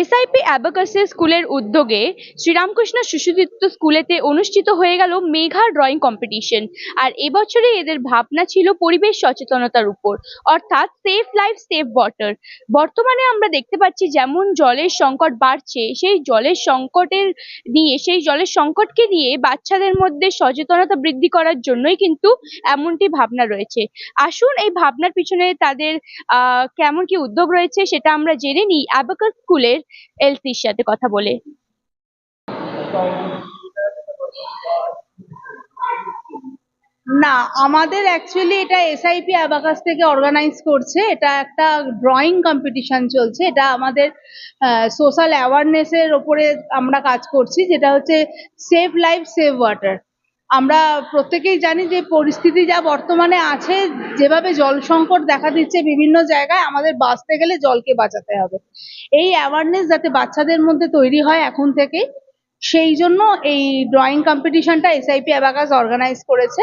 SIP অ্যাবাকাসের স্কুলের উদ্যোগে শ্রীরামকৃষ্ণ শিশুতৃত্ব স্কুলেতে অনুষ্ঠিত হয়ে গেল মেঘা ড্রয়িং কম্পিটিশন আর এবছরে এদের ভাবনা ছিল পরিবেশ সচেতনতার উপর, অর্থাৎ সেফ লাইফ সেফ ওয়াটার বর্তমানে আমরা দেখতে পাচ্ছি যেমন জলের সংকট বাড়ছে, সেই জলের সংকটের নিয়ে, সেই জলের সংকটকে নিয়ে বাচ্চাদের মধ্যে সচেতনতা বৃদ্ধি করার জন্যই কিন্তু এমনটি ভাবনা রয়েছে। আসুন এই ভাবনার পিছনে তাদের কেমন কি উদ্যোগ রয়েছে সেটা আমরা জেনে নিই। অ্যাবাকাস স্কুলের এলসির সাথে কথা বলে। না, আমাদের অ্যাকচুয়ালি এটা এসআইপি অ্যাবাকাস থেকে অর্গানাইজ করছে। এটা একটা ড্রয়িং কম্পিটিশন চলছে। এটা আমাদের সোশ্যাল অ্যাওয়ারনেসের ওপরে আমরা কাজ করছি, যেটা হচ্ছে সেভ লাইফ সেভ ওয়াটার আমরা প্রত্যেকেই জানি যে পরিস্থিতি যা বর্তমানে আছে, যেভাবে জল সংকট দেখা দিচ্ছে বিভিন্ন জায়গায়, আমাদের বাঁচতে গেলে জলকে বাঁচাতে হবে। এই অ্যাওয়ারনেস যাতে বাচ্চাদের মধ্যে তৈরি হয় এখন থেকেই সেই জন্য এই ড্রয়িং কম্পিটিশনটা এসআইপি অ্যাবাকাস অর্গানাইজ করেছে।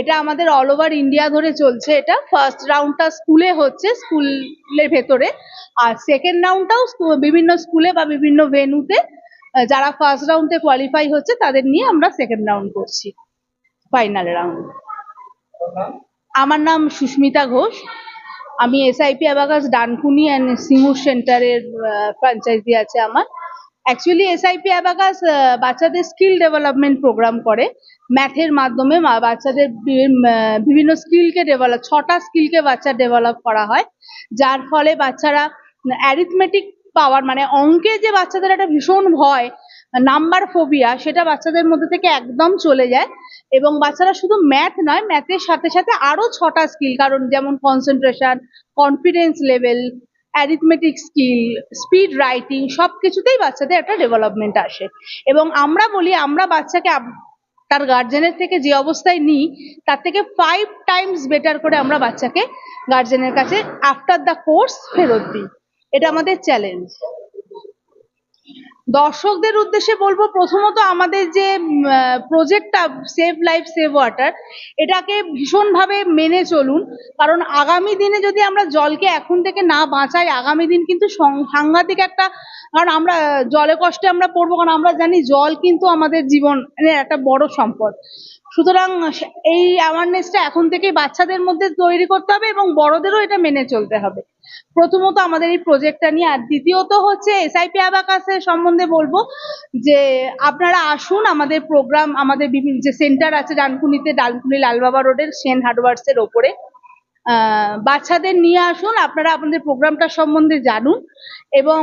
এটা আমাদের অল ওভার ইন্ডিয়া ধরে চলছে এটা। ফার্স্ট রাউন্ডটা স্কুলে হচ্ছে স্কুলের ভেতরে। আর সেকেন্ড রাউন্ডটাও বিভিন্ন স্কুলে বা বিভিন্ন ভেন্যুতে যারা ফার্স্ট রাউন্ডে কোয়ালিফাই হচ্ছে, তাদের নিয়ে আমরা সেকেন্ড রাউন্ড করছি ফাইনাল রাউন্ড আমার নাম সুস্মিতা ঘোষ। আমি SIP abacus Dankuni and Singur সেন্টারের ফ্র্যাঞ্চাইজি আছে আমার। অ্যাকচুয়ালি এসআইপি অ্যাবাকাস বাচ্চাদের স্কিল ডেভেলপমেন্ট প্রোগ্রাম করে। ম্যাথের মাধ্যমে বাচ্চাদের বিভিন্ন স্কিলকে ডেভেলপ ছটা স্কিলকে বাচ্চা ডেভেলপ করা হয়। যার ফলে বাচ্চারা অ্যারিথমেটিক পাওয়ার মানে অঙ্কে যে বাচ্চাদের একটা ভীষণ ভয়, নাম্বার ফোবিয়া, সেটা বাচ্চাদের মধ্যে থেকে একদম চলে যায়। এবং বাচ্চারা শুধু ম্যাথ নয় ম্যাথের সাথে সাথে আরও ছটা স্কিল কারণ যেমন concentration confidence level arithmetic skill speed writing সব কিছুতেই বাচ্চাদের একটা ডেভেলপমেন্ট আসে। এবং আমরা বলি, আমরা বাচ্চাকে তার গার্জেনের থেকে যে অবস্থায় নিই, তার থেকে ফাইভ টাইমস বেটার করে আমরা বাচ্চাকে গার্জেনের কাছে আফটার দ্য কোর্স ফেরত দিই। এটা আমাদের চ্যালেঞ্জ দর্শকদের উদ্দেশ্যে বলব, প্রথমত আমাদের যে প্রজেক্টটা সেভ লাইফ সেভ ওয়াটার এটাকে ভীষণভাবে মেনে চলুন। কারণ আগামী দিনে যদি আমরা জলকে এখন থেকে না বাঁচাই, আগামী দিন কিন্তু সাংঘাতিক একটা, কারণ আমরা, জলে কষ্টে আমরা পড়ব, কারণ আমরা জানি জল কিন্তু আমাদের জীবনের একটা বড় সম্পদ। সুতরাং এই অ্যাওয়ারনেসটা এখন থেকেই বাচ্চাদের মধ্যে তৈরি করতে হবে এবং বড়দেরও এটা মেনে চলতে হবে। প্রথমত আমাদের এই প্রজেক্টটা নিয়ে, আর দ্বিতীয়ত হচ্ছে এসআইপি অ্যাবাকাসের সম্বন্ধে বলব যে, আপনারা আসুন আমাদের প্রোগ্রাম আমাদের বিভিন্ন যে সেন্টার আছে ডানকুনিতে, ডানকুনি লালবাবা রোডের সেন হার্ডওয়ার্স এর ওপরে বাচ্চাদের নিয়ে আসুন, আপনারা আপনাদের প্রোগ্রামটা সম্বন্ধে জানুন। এবং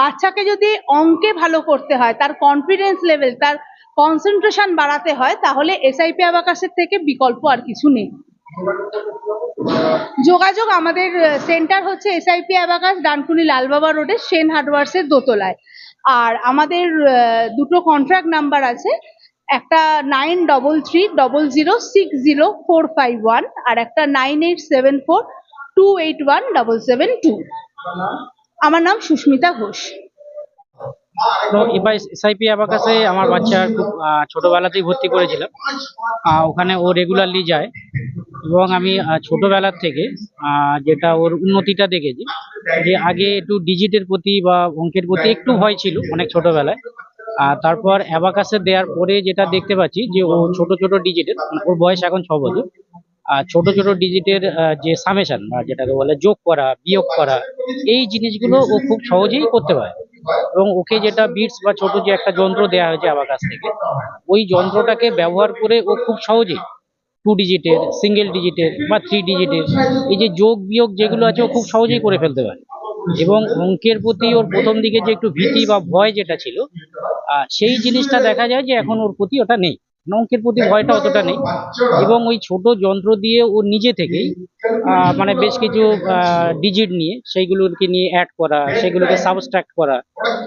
বাচ্চাকে যদি অঙ্কে ভালো করতে হয়, তার কনফিডেন্স লেভেল তার কনসেন্ট্রেশন বাড়াতে হয়, তাহলে এসআইপি অ্যাবাকাসের থেকে বিকল্প আর কিছু নেই। যোগাযোগ আমাদের সেন্টার হচ্ছে এসআইপি অ্যাবাকাস, ডানকুনি লালবাবা রোডে সেন হার্ডওয়ার্সের দোতলায়। আর আমাদের দুটো কন্ট্রাক্ট নাম্বার আছে, একটা nine double three double zero six zero four five one আর একটা nine eight seven four two eight one double seven two আমার নাম সুস্মিতা ঘোষ। তো এবার এসআইপি অ্যাবাকাসে আমার বাচ্চা খুব ছোটবেলাতেই ভর্তি করেছিলাম। ওখানে ও রেগুলারলি যায় এবং আমি ছোটবেলার থেকে যেটা ওর উন্নতিটা দেখেছি, যে আগে একটু ডিজিটের প্রতি বা অঙ্কের প্রতি একটু ভয় ছিল অনেক ছোটবেলায়। আর তারপর অ্যাবাকাসে দেওয়ার পরে যেটা দেখতে পাচ্ছি যে ও ছোট ছোট ডিজিটের ওর বয়স এখন ছ বছর, আর ছোট ছোট ডিজিটের যে সামেশন বা যেটাকে বলে যোগ করা, বিয়োগ করা, এই জিনিসগুলো ও খুব সহজেই করতে পারে। এবং ওকে যেটা বিটস বা ছোট যে একটা যন্ত্র দেওয়া হয়েছে আমার কাছ থেকে, ওই যন্ত্রটাকে ব্যবহার করে ও খুব সহজেই টু ডিজিটের সিঙ্গেল ডিজিটের বা থ্রি ডিজিটের এই যে যোগ বিয়োগ যেগুলো আছে ও খুব সহজেই করে ফেলতে পারে। এবং অঙ্কের প্রতি ওর প্রথম দিকে যে একটু ভীতি বা ভয় যেটা ছিল সেই জিনিসটা দেখা যায় যে এখন ওর প্রতি ওটা নেই। অঙ্কের প্রতি ভয়টা অতটা নেই। এবং ওই ছোট যন্ত্র দিয়ে ও নিজে থেকেই মানে বেশ কিছু ডিজিট নিয়ে সেইগুলোকে নিয়ে অ্যাড করা সেগুলোকে সাবস্ট্রাক্ট করা।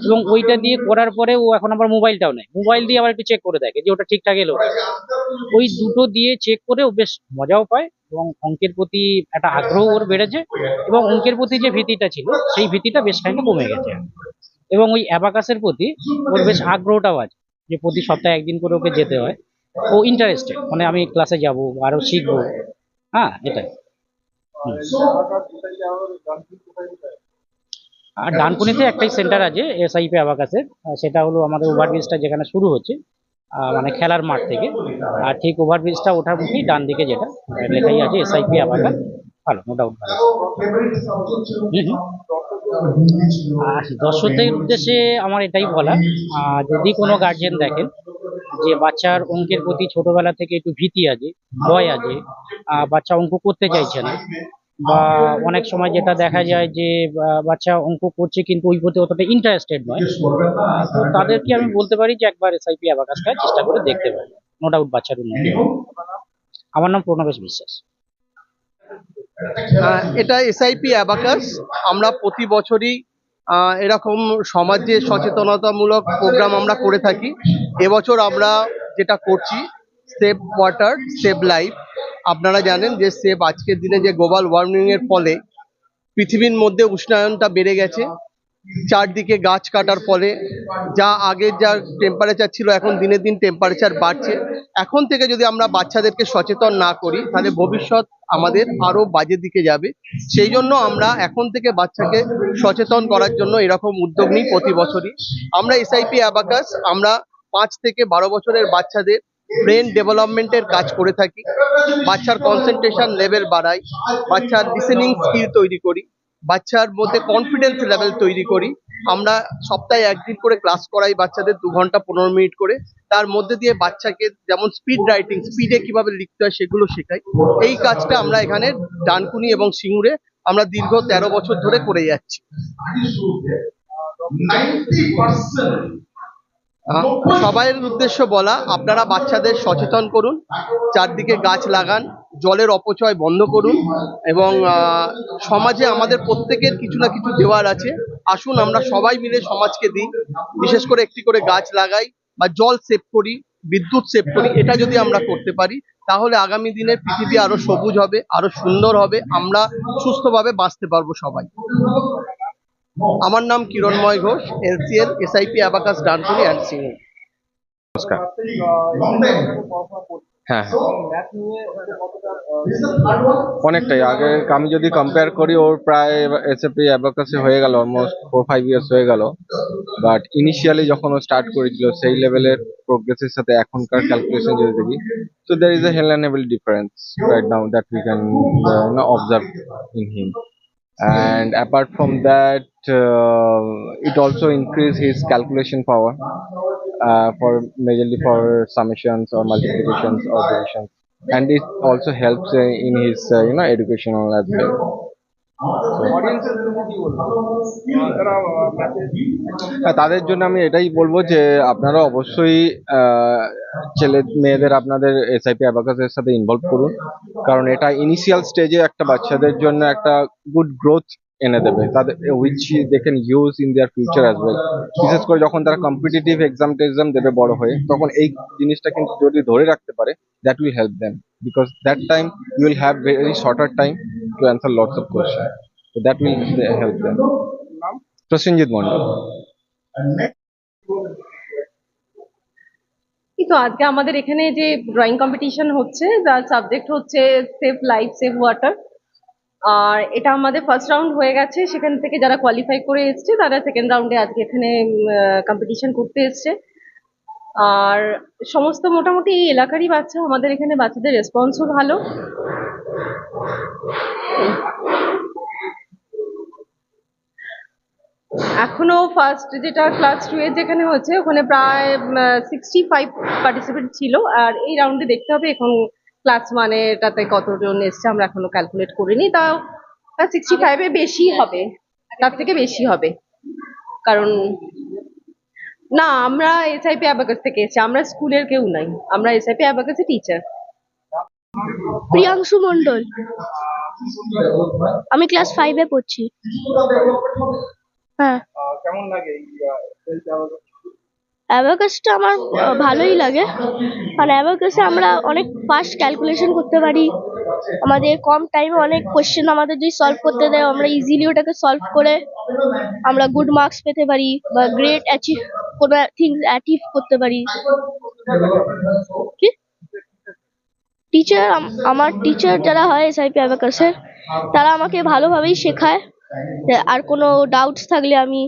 এবং ওইটা দিয়ে করার পরে ও এখন আবার মোবাইলটাও নেয়। মোবাইল দিয়ে আবার একটু চেক করে দেখে যে ওটা ঠিকঠাক এলো ওই দুটো দিয়ে চেক করে ও বেশ মজাও পায় এবং অঙ্কের প্রতি একটা আগ্রহ ওর বেড়েছে এবং অঙ্কের প্রতি যে ভীতিটা ছিল, সেই ভীতিটা বেশ খানিকটা কমে গেছে। এবং ওই অ্যাবাকাসের প্রতি ওর বেশ আগ্রহটাও আছে যে প্রতি সপ্তাহে একদিন করে ওকে যেতে হয়। ও ইন্টারেস্টেড মানে আমি ক্লাসে যাব আরও শিখব। হ্যাঁ এটাই। আর ডানকুনিতে একটাই সেন্টার আছে এসআইপি অ্যাবাকাসের আহ, সেটা হলো আমাদের ওভারব্রিজটা যেখানে শুরু হচ্ছে মানে খেলার মাঠ থেকে। আর ঠিক ওভারব্রিজটা ওঠার মুখেই ডান দিকে যেটা লেখাই আছে এসআইপি অ্যাবাকাস ভালো নো ডাউট ভালো। দর্শকদের উদ্দেশ্যে আমার এটাই বলা যদি কোনো গার্জেন দেখেন যে বাচ্চার অঙ্কের প্রতি ছোটবেলা থেকে একটু ভীতি আছে, ভয় আছে বাচ্চা অঙ্ক করতে চাইছে না। বা অনেক সময় যেটা দেখা যায় যে বাচ্চা অঙ্ক করছে কিন্তু ওই প্রতি অতটা ইন্টারেস্টেড নয়। তো তাদেরকে আমি বলতে পারি যে একবার এসআইপি অ্যাবাকাসটা চেষ্টা করে দেখতে পারি নো ডাউট বাচ্চার উন্নতি আমার নাম প্রণবেশ বিশ্বাস। এটা এসআইপি অ্যাবাকাস আমরা প্রতি বছরই এরকম সমাজে সচেতনতামূলক প্রোগ্রাম আমরা করে থাকি। এবছর আমরা যেটা করছি সেভ ওয়াটার সেভ লাইফ আপনারা জানেন যে সেভ আজকের দিনে যে গ্লোবাল ওয়ার্মিং এর ফলে পৃথিবীর মধ্যে উষ্ণায়নটা বেড়ে গেছে। চারদিকে গাছ কাটার ফলে যা আগের যা টেম্পারেচার ছিল, এখন দিনে দিন টেম্পারেচার বাড়ছে। এখন থেকে যদি আমরা বাচ্চাদেরকে সচেতন না করি, তাহলে ভবিষ্যৎ আমাদের আরও বাজে দিকে যাবে। সেই জন্য আমরা এখন থেকে বাচ্চাকে সচেতন করার জন্য এরকম উদ্যোগ নিই প্রতি বছরই। আমরা এসআইপি অ্যাবাকাস আমরা পাঁচ থেকে বারো বছরের বাচ্চাদের ব্রেন ডেভেলপমেন্টের কাজ করে থাকি। বাচ্চার কনসেন্ট্রেশন লেভেল বাড়াই, বাচ্চার লিসেনিং স্কিল তৈরি করি, বাচ্চার মধ্যে কনফিডেন্স লেভেল তৈরি করি। আমরা সপ্তাহে একদিন করে ক্লাস করাই বাচ্চাদের দু ঘণ্টা পনেরো মিনিট করে। তার মধ্যে দিয়ে বাচ্চাকে যেমন স্পিড রাইটিং স্পিডে কীভাবে লিখতে হয় সেগুলো শেখাই। এই কাজটা আমরা এখানে ডানকুনি এবং সিঙ্গুরে আমরা দীর্ঘ তেরো বছর ধরে করে যাচ্ছি। সবাইয়ের উদ্দেশ্য বলা, আপনারা বাচ্চাদের সচেতন করুন, চারদিকে গাছ লাগান, জলের অপচয় বন্ধ করুন, এবং সমাজে আমাদের প্রত্যেকের কিছু না কিছু দেওয়ার আছে। আসুন, আমরা সবাই মিলে সমাজকে দিই, বিশেষ করে একটি করে গাছ লাগাই, বা জল সেভ করি, বিদ্যুৎ সেভ করি, এটা যদি আমরা করতে পারি, তাহলে আগামী দিনে পৃথিবী আরও সবুজ হবে, আরও সুন্দর হবে, আমরা সুস্থভাবে বাঁচতে পারব সবাই। আমার নাম Kiranmoy Ghosh, LCL, SIP, abacus, Dankuni, and Singh নমস্কার। হ্যাঁ। অনেকটাই। আগে আমি যদি কম্পেয়ার করি, ওর প্রায় এসএপি অ্যাবাকাসে হয়ে গেল অলমোস্ট ফোর ফাইভ ইয়ার্স হয়ে গেল। বাট ইনিশিয়ালি যখন ও স্টার্ট করেছিল, সেই লেভেলের প্রোগ্রেসের সাথে এখনকার ক্যালকুলেশন যদি দেখি so there is a helenable difference right now that we can observe in him and apart from that uh, it also increase his calculation power uh, for majorly for summations or multiplications or divisions and it also helps uh, in his uh, you know educational as well তাদের জন্য আমি এটাই বলব যে আপনারা অবশ্যই আহ, ছেলে মেয়েদের আপনাদের এসআইপি অ্যাবাকাসের সাথে ইনভলভ করুন। কারণ এটা ইনিশিয়াল স্টেজে একটা বাচ্চাদের জন্য একটা গুড গ্রোথ এনে দেবে। তাদের which they can use in their future as well বিশেষ করে যখন তারা কম্পিটিটিভ এক্সাম টেক্সাম দেবে বড় হয়ে, তখন এই জিনিসটা কিন্তু যদি ধরে রাখতে পারে that will help them because that time you will have very shorter time to answer lots of question তো that will help them. Prosenjit Mondal এই তো আজকে আমাদের এখানে যে ড্রয়িং কম্পিটিশন হচ্ছে, যার সাবজেক্ট হচ্ছে সেভ লাইফ সেভ ওয়াটার আর এটা আমাদের ফার্স্ট রাউন্ড হয়ে গেছে। সেখান থেকে যারা কোয়ালিফাই করে এসছে, তারা সেকেন্ড রাউন্ডে আজকে এখানে কম্পিটিশন করতে এসছে। আর সমস্ত মোটামুটি এই এলাকারই বাচ্চা। আমাদের এখানে বাচ্চাদের রেসপন্সও ভালো। এখনও ফার্স্ট যেটা ক্লাস টু এর যেখানে হচ্ছে ওখানে প্রায় সিক্সটি ফাইভ পার্টিসিপেন্ট ছিল। আর এই রাউন্ডে দেখতে হবে এখন ক্লাস ওয়ানে এটাতে কতজন এসছে আমরা এখনও ক্যালকুলেট করিনি তাও সিক্সটি ফাইভে বেশি হবে। তার থেকে বেশি হবে। কারণ না আমরা এসআইপি অ্যাবাকাস থেকে এসেছি আমরা স্কুলের কেউ নাই আমরা এসআইপি অ্যাবাকাসে টিচার প্রিয়াংশু মন্ডল আমি ক্লাস ফাইভে পড়ছি। হ্যাঁ। অ্যাবাকাসটা আমার ভালোই লাগে। কারণ অ্যাবাকাসে আমরা অনেক ফাস্ট ক্যালকুলেশন করতে পারি। আমাদের কম টাইমে অনেক কোশ্চেন আমাদের যদি সলভ করতে দেয়, আমরা ইজিলি ওটাকে সলভ করে আমরা গুড মার্কস পেতে পারি বা গ্রেট অ্যাচিভ কোনো থিংস অ্যাচিভ করতে পারি। কি? টিচার আমার টিচার যারা হয় এসআইপি অ্যাবাকাসের তারা আমাকে ভালোভাবেই শেখায়। আর কোনো ডাউটস থাকলে আমি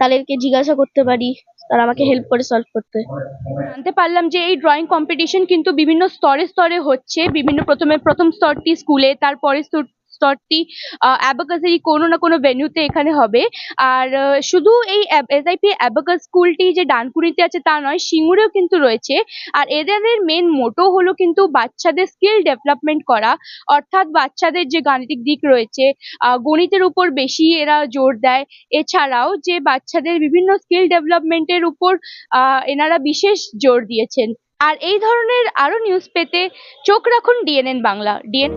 তাদেরকে জিজ্ঞাসা করতে পারি। তারা আমাকে হেল্প করে সলভ করতে। জানতে পারলাম যে এই ড্রয়িং কম্পিটিশন কিন্তু বিভিন্ন স্তরে স্তরে হচ্ছে। বিভিন্ন প্রথমে প্রথম স্তরটি স্কুলে তারপরে স্তর- স্তরটি অ্যাবাকাসেরই কোনো না কোনো ভেন্যুতে এখানে হবে। আর শুধু এই এসআইপি অ্যাবাকাস স্কুলটি যে ডানকুনিতে আছে তা নয়, সিঙ্গুরেও কিন্তু রয়েছে। আর এদের মেন মোটো হলো কিন্তু বাচ্চাদের স্কিল ডেভেলপমেন্ট করা। অর্থাৎ বাচ্চাদের যে গাণিতিক দিক রয়েছে গণিতের উপর বেশি এরা জোর দেয়। এছাড়াও যে বাচ্চাদের বিভিন্ন স্কিল ডেভেলপমেন্টের উপর এনারা বিশেষ জোর দিয়েছেন। আর এই ধরনের আরও নিউজ পেতে চোখ রাখুন ডিএনএন বাংলা। ডিএন